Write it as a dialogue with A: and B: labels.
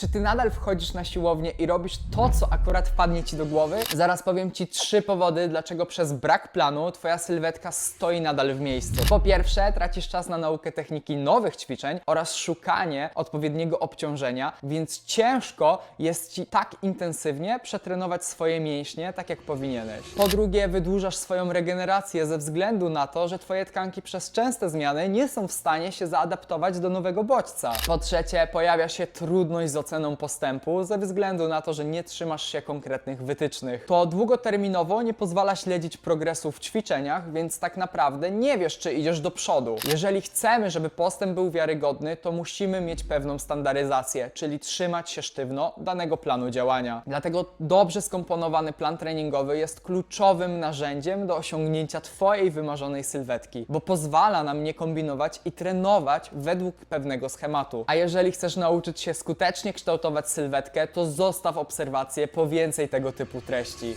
A: Czy ty nadal wchodzisz na siłownię i robisz to, co akurat wpadnie ci do głowy? Zaraz powiem ci trzy powody, dlaczego przez brak planu twoja sylwetka stoi nadal w miejscu. Po pierwsze, tracisz czas na naukę techniki nowych ćwiczeń oraz szukanie odpowiedniego obciążenia, więc ciężko jest ci tak intensywnie przetrenować swoje mięśnie, tak jak powinieneś. Po drugie, wydłużasz swoją regenerację ze względu na to, że twoje tkanki przez częste zmiany nie są w stanie się zaadaptować do nowego bodźca. Po trzecie, pojawia się trudność z oceną postępu ze względu na to, że nie trzymasz się konkretnych wytycznych. To długoterminowo nie pozwala śledzić progresu w ćwiczeniach, więc tak naprawdę nie wiesz, czy idziesz do przodu. Jeżeli chcemy, żeby postęp był wiarygodny, to musimy mieć pewną standaryzację, czyli trzymać się sztywno danego planu działania. Dlatego dobrze skomponowany plan treningowy jest kluczowym narzędziem do osiągnięcia Twojej wymarzonej sylwetki, bo pozwala nam nie kombinować i trenować według pewnego schematu. A jeżeli chcesz nauczyć się skutecznie kształtować sylwetkę, to zostaw obserwację po więcej tego typu treści.